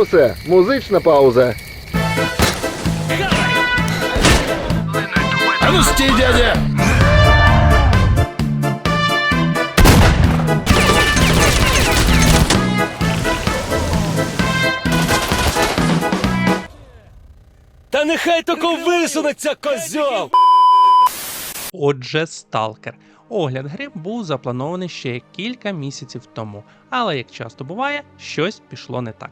Усе, музична пауза. А ну стій, дядя! Та нехай тако висунеться козьол! Отже, Сталкер. Огляд гри був запланований ще кілька місяців тому, але як часто буває, щось пішло не так.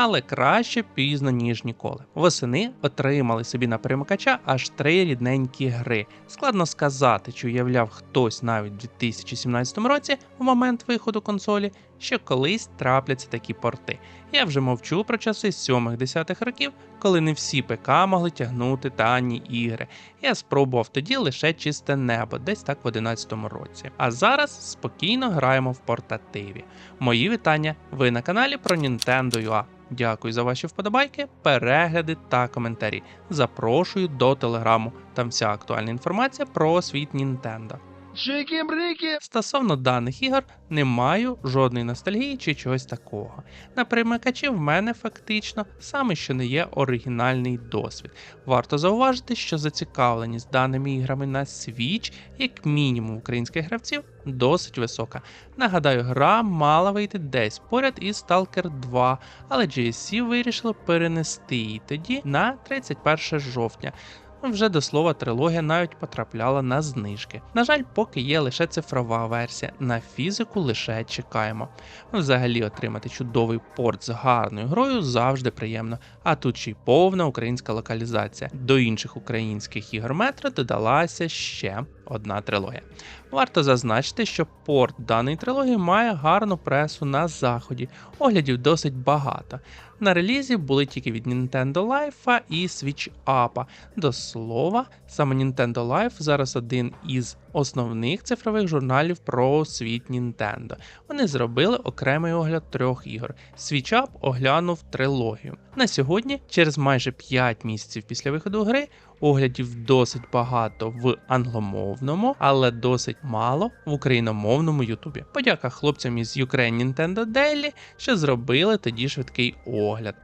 Але краще пізно, ніж ніколи. Восени отримали собі на перемикача аж три рідненькі гри. Складно сказати, чи уявляв хтось навіть у 2017 році, в момент виходу консолі, що колись трапляться такі порти. Я вже мовчу про часи 7-10 років, коли не всі ПК могли тягнути дані ігри. Я спробував тоді лише чисте небо, десь так в 11 році. А зараз спокійно граємо в портативі. Мої вітання. Ви на каналі про Nintendo UA. Дякую за ваші вподобайки, перегляди та коментарі. Запрошую до телеграму. Там вся актуальна інформація про світ Nintendo. Чики-брики! Стосовно даних ігор, не маю жодної ностальгії чи чогось такого. На перемикачі в мене фактично саме що не є оригінальний досвід. Варто зауважити, що зацікавленість даними іграми на Switch, як мінімум українських гравців, досить висока. Нагадаю, гра мала вийти десь поряд із Stalker 2, але GSC вирішили перенести її тоді на 31 жовтня. Вже до слова, трилогія навіть потрапляла на знижки. На жаль, поки є лише цифрова версія, на фізику лише чекаємо. Взагалі отримати чудовий порт з гарною грою завжди приємно, а тут ще й повна українська локалізація. До інших українських ігор метро додалася ще одна трилогія. Варто зазначити, що порт даної трилогії має гарну пресу на заході, оглядів досить багато. На релізі були тільки від Nintendo Life і Switch Up. До слова, саме Nintendo Life зараз один із основних цифрових журналів про світ Nintendo. Вони зробили окремий огляд трьох ігор. Up оглянув трилогію. На сьогодні, через майже 5 місяців після виходу гри, оглядів досить багато в англомовному, але досить мало в україномовному Ютубі. Подяка хлопцям із Ukraine Nintendo Daily, що зробили тоді швидкий огляд.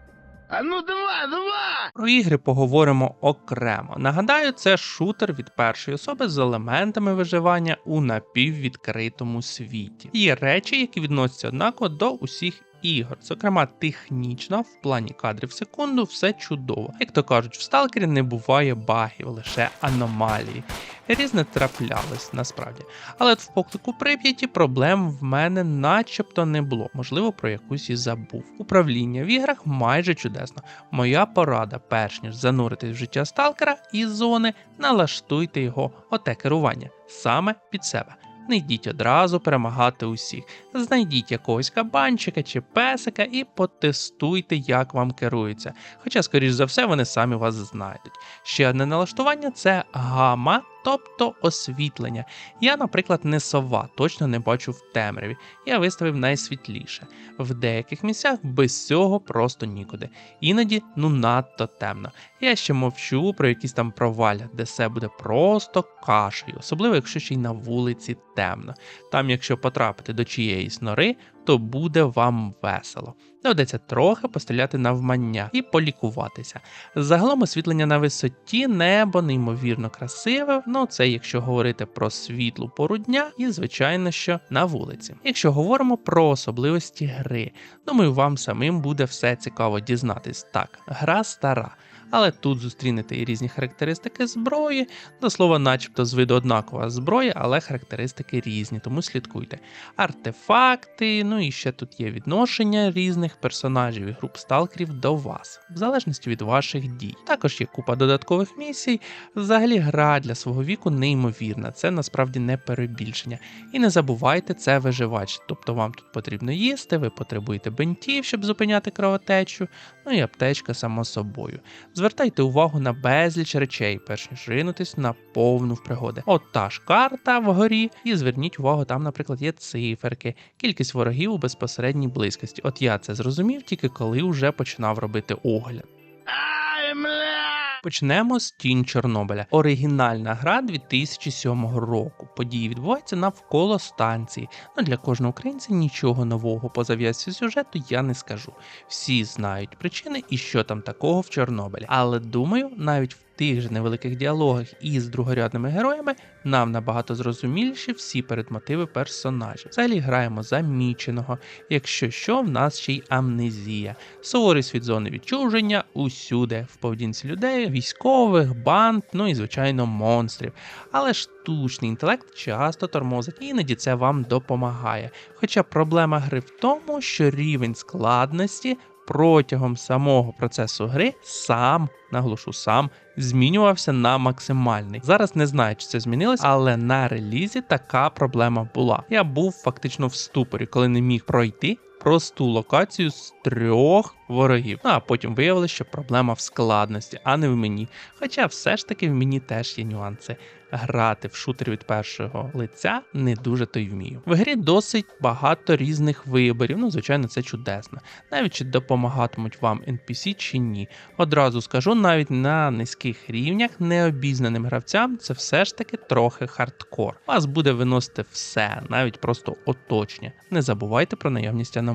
А ну два, два! Про ігри поговоримо окремо. Нагадаю, це шутер від першої особи з елементами виживання у напіввідкритому світі. Є речі, які відносяться однаково до усіх ігор. Зокрема, технічно, в плані кадрів секунду, все чудово. Як то кажуть, в сталкері не буває багів, лише аномалії. Різне траплялось насправді. Але в поклику Прип'яті проблем в мене начебто не було. Можливо, про якусь і забув. Управління в іграх майже чудесно. Моя порада, перш ніж зануритись в життя сталкера і зони, налаштуйте його оте керування саме під себе. Не йдіть одразу перемагати усіх. Знайдіть якогось кабанчика чи песика і потестуйте, як вам керується. Хоча, скоріш за все, вони самі вас знайдуть. Ще одне налаштування це гама, тобто освітлення. Я, наприклад, не сова, точно не бачу в темряві. Я виставив найсвітліше. В деяких місцях без цього просто нікуди. Іноді ну надто темно. Я ще мовчу про якісь там провалля, де все буде просто кашею, особливо якщо ще й на вулиці темно. Там, якщо потрапити до чиєїсь нори, то буде вам весело. Доведеться трохи постріляти навмання і полікуватися. Загалом освітлення на висоті, небо неймовірно красиве. Ну це якщо говорити про світлу пору дня, і звичайно, що на вулиці. Якщо говоримо про особливості гри, думаю, вам самим буде все цікаво дізнатись. Так, гра стара. Але тут зустрінете і різні характеристики зброї, до слова, начебто з виду однакова зброя, але характеристики різні, тому слідкуйте. Артефакти, ну і ще тут є відношення різних персонажів і груп сталкерів до вас, в залежності від ваших дій. Також є купа додаткових місій. Взагалі, гра для свого віку неймовірна, це насправді не перебільшення. І не забувайте, це виживач, тобто вам тут потрібно їсти, ви потребуєте бентів, щоб зупиняти кровотечу, ну і аптечка само собою. Звертайте увагу на безліч речей, перш ніж ринутись на повну в пригоди. От та ж карта вгорі, і зверніть увагу, там, наприклад, є циферки, кількість ворогів у безпосередній близькості. От я це зрозумів тільки коли вже починав робити огляд. Почнемо з Тінь Чорнобиля. Оригінальна гра 2007 року. Події відбуваються навколо станції. Ну для кожного українця нічого нового по зав'язці сюжету я не скажу. Всі знають причини і що там такого в Чорнобилі. Але думаю, навіть в тих же невеликих діалогах із другорядними героями нам набагато зрозуміліші всі передмотиви персонажів. Взагалі граємо заміченого, якщо що, в нас ще й амнезія, суворий світ зони відчуження усюди, в поведінці людей, військових, банд, ну і звичайно монстрів. Але штучний інтелект часто тормозить, іноді це вам допомагає. Хоча проблема гри в тому, що рівень складності протягом самого процесу гри сам, наголошу сам, змінювався на максимальний. Зараз не знаю, чи це змінилось, але на релізі така проблема була. Я був фактично в ступорі, коли не міг пройти просту локацію з трьох ворогів. Ну а потім виявилося, що проблема в складності, а не в мені. Хоча все ж таки в мені теж є нюанси. Грати в шутер від першого лиця не дуже то й вмію. В грі досить багато різних виборів. Ну, звичайно, це чудесно. Навіть чи допомагатимуть вам NPC чи ні. Одразу скажу, навіть на низьких рівнях необізнаним гравцям це все ж таки трохи хардкор. Вас буде виносити все, навіть просто оточення. Не забувайте про наявність аномалій.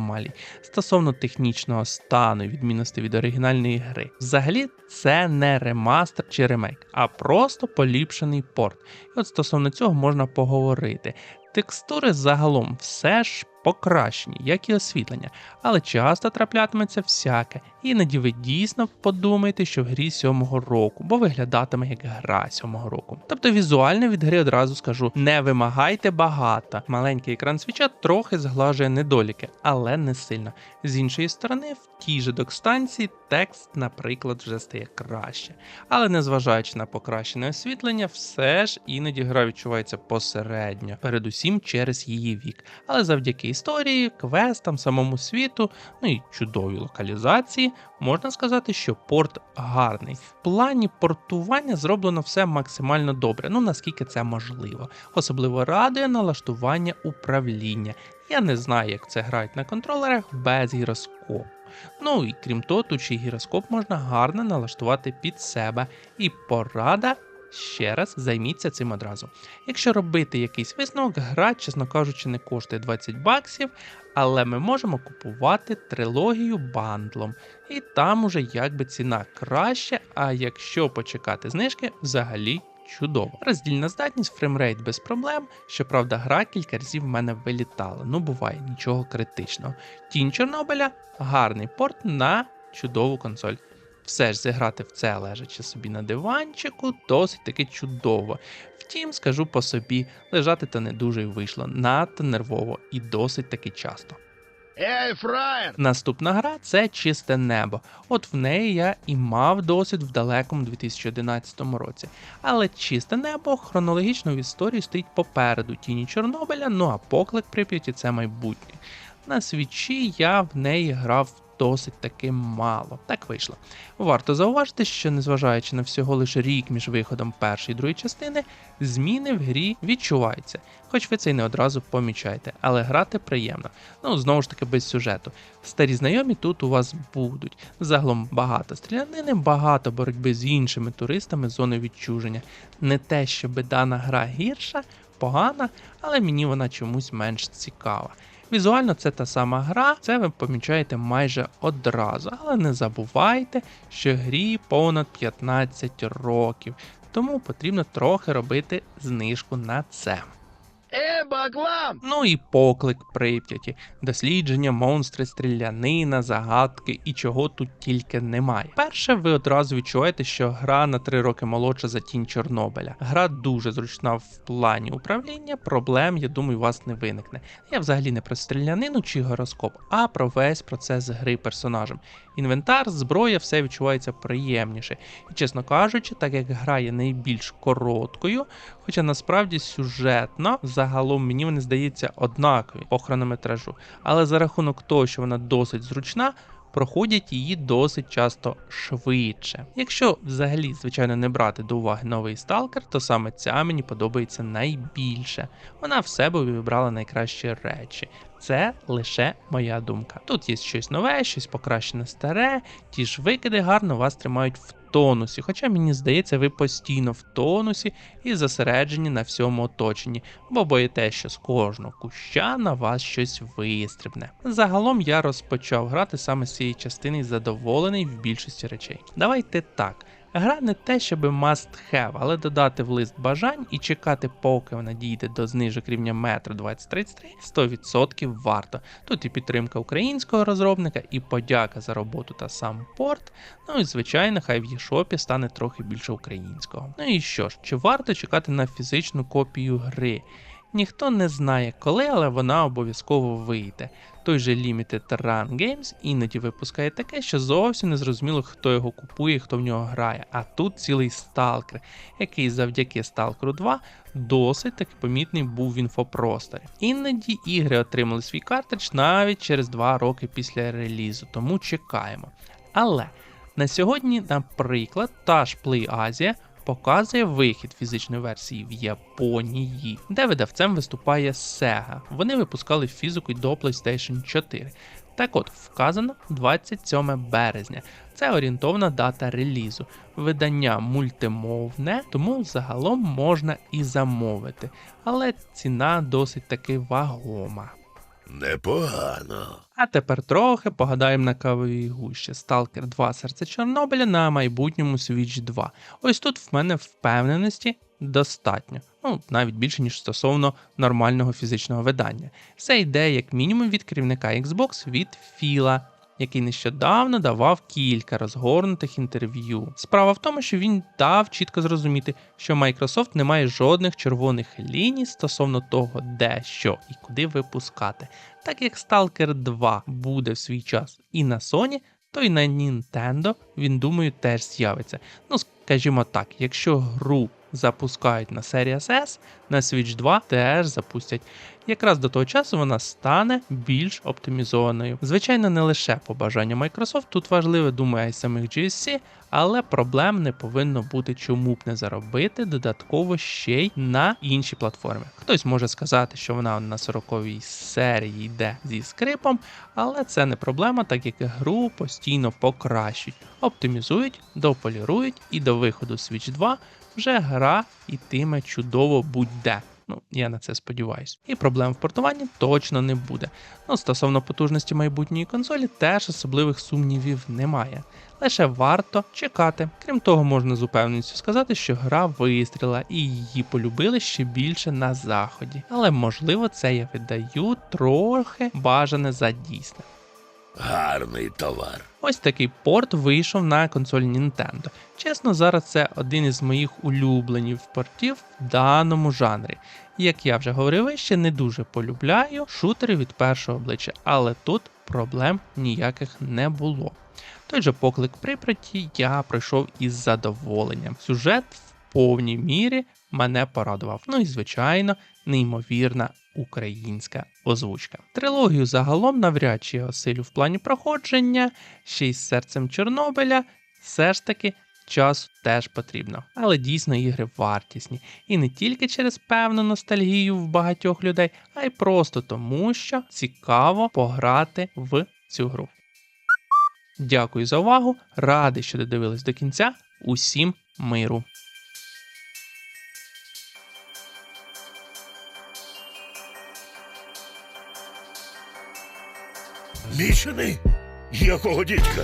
Стосовно технічного стану і відмінності від оригінальної гри. Взагалі, це не ремастер чи ремейк, а просто поліпшений порт. І от стосовно цього можна поговорити. Текстури загалом все ж покращені, як і освітлення, але часто траплятиметься всяке. Іноді ви дійсно подумаєте, що в грі сьомого року, бо виглядатиме як гра сьомого року. Тобто візуально від гри одразу скажу: не вимагайте багато. Маленький екран свіча трохи зглажує недоліки, але не сильно. З іншої сторони, в тій же док-станції текст, наприклад, вже стає краще. Але незважаючи на покращене освітлення, все ж іноді гра відчувається посередньо, передусім через її вік. Але завдяки історії, квестам, самому світу, ну і чудовій локалізації, можна сказати, що порт гарний. В плані портування зроблено все максимально добре, ну наскільки це можливо. Особливо радує налаштування управління. Я не знаю, як це грають на контролерах без гіроскопу. Ну і крім того, тут ще гіроскоп можна гарно налаштувати під себе. І порада ще раз займіться цим одразу. Якщо робити якийсь висновок, гра, чесно кажучи, не коштує 20 баксів, але ми можемо купувати трилогію бандлом. І там уже якби ціна краще, а якщо почекати знижки, взагалі. Чудово. Роздільна здатність, фреймрейт без проблем. Щоправда, гра кілька разів в мене вилітала. Ну буває, нічого критичного. Тінь Чорнобиля гарний порт на чудову консоль. Все ж зіграти в це лежачи собі на диванчику, досить таки чудово. Втім, скажу по собі, лежати то не дуже й вийшло, надто нервово і досить таки часто. Эй, фраер! Наступна гра це чисте небо. От в неї я і мав досвід в далекому 2011 році. Але чисте небо хронологічно в історії стоїть попереду тіні Чорнобиля, ну а поклик Прип'яті це майбутнє. На свічі я в неї грав досить таки мало. Так вийшло. Варто зауважити, що незважаючи на всього лише рік між виходом першої і другої частини, зміни в грі відчуваються, хоч ви це й не одразу помічаєте, але грати приємно. Ну знову ж таки без сюжету. Старі знайомі тут у вас будуть. Загалом багато стрілянини, багато боротьби з іншими туристами зони відчуження. Не те, щоб дана гра гірша, погана, але мені вона чомусь менш цікава. Візуально це та сама гра, це ви помічаєте майже одразу, але не забувайте, що грі понад 15 років, тому потрібно трохи робити знижку на це. Эй, баклан! Ну і поклик Прип'яті, дослідження, монстри, стрілянина, загадки і чого тут тільки немає. Перше, ви одразу відчуваєте, що гра на 3 роки молодша за тінь Чорнобиля. Гра дуже зручна в плані управління, проблем, я думаю, у вас не виникне. Я взагалі не про стрілянину чи гороскоп, а про весь процес гри персонажем. Інвентар, зброя, все відчувається приємніше. І чесно кажучи, так як гра є найбільш короткою, хоча насправді сюжетно загалом мені вони здається однакові по хронометражу, але за рахунок того, що вона досить зручна. Проходять її досить часто швидше. Якщо взагалі, звичайно, не брати до уваги новий сталкер, то саме ця мені подобається найбільше. Вона в себе вибрала найкращі речі. Це лише моя думка. Тут є щось нове, щось покращене старе, ті ж викиди гарно вас тримають в тонусі. Хоча мені здається, ви постійно в тонусі і зосереджені на всьому оточенні, бо боїте, що з кожного куща на вас щось вистрибне. Загалом я розпочав грати саме з цієї частини задоволений в більшості речей. Давайте так. Гра не те, щоб must have, але додати в лист бажань і чекати, поки вона дійде до знижок рівня метро 2033, 100% варто. Тут і підтримка українського розробника, і подяка за роботу та сам порт. Ну і звичайно, хай в єшопі стане трохи більше українського. Ну і що ж, чи варто чекати на фізичну копію гри? Ніхто не знає коли, але вона обов'язково вийде. Той же Limited Run Games іноді випускає таке, що зовсім не зрозуміло, хто його купує, хто в нього грає. А тут цілий сталкер, який завдяки Stalker 2 досить таки помітний був в інфопросторі. Іноді ігри отримали свій картридж навіть через 2 роки після релізу, тому чекаємо. Але на сьогодні, наприклад, та ж PlayAsia показує вихід фізичної версії в Японії, де видавцем виступає Sega. Вони випускали фізику й до PlayStation 4. Так от, вказано 27 березня. Це орієнтовна дата релізу. Видання мультимовне, тому загалом можна і замовити. Але ціна досить таки вагома. Непогано. А тепер трохи погадаємо на кавовій гущі. Сталкер 2 серце Чорнобиля на майбутньому Switch 2. Ось тут в мене впевненості достатньо. Ну, навіть більше, ніж стосовно нормального фізичного видання. Це йде як мінімум від керівника Xbox від Філа. Який нещодавно давав кілька розгорнутих інтерв'ю. Справа в тому, що він дав чітко зрозуміти, що Microsoft не має жодних червоних ліній стосовно того, де, що і куди випускати. Так як Stalker 2 буде в свій час і на Sony, то і на Nintendo він, думаю, теж з'явиться. Ну, скажімо так, якщо гру запускають на Series S, на Switch 2 теж запустять. Якраз до того часу вона стане більш оптимізованою. Звичайно, не лише по бажанню Microsoft, тут важливе, думаю, і самих GSC, але проблем не повинно бути, чому б не заробити додатково ще й на інші платформи. Хтось може сказати, що вона на 40-й серії йде зі скрипом, але це не проблема, так як гру постійно покращують, оптимізують, дополірують і до виходу Switch 2 вже гра ітиме чудово будь-де. Ну, я на це сподіваюся. І проблем в портуванні точно не буде. Ну, стосовно потужності майбутньої консолі, теж особливих сумнівів немає. Лише варто чекати. Крім того, можна з упевненістю сказати, що гра вистріла і її полюбили ще більше на заході. Але можливо це я видаю трохи бажане за дійсне. Гарний товар. Ось такий порт вийшов на консоль Nintendo. Чесно, зараз це один із моїх улюбленів портів в даному жанрі. Як я вже говорив, вище не дуже полюбляю шутери від першого обличчя, але тут проблем ніяких не було. Той же поклик припраті я пройшов із задоволенням. Сюжет в повній мірі мене порадував. Ну і звичайно, неймовірна українська озвучка. Трилогію загалом навряд чи осилю в плані проходження, ще й з серцем Чорнобиля, все ж таки. Час теж потрібно, але дійсно ігри вартісні. І не тільки через певну ностальгію в багатьох людей, а й просто тому, що цікаво пограти в цю гру. Дякую за увагу. Радий, що додивились до кінця. Усім миру. Мічений? Якого дідька?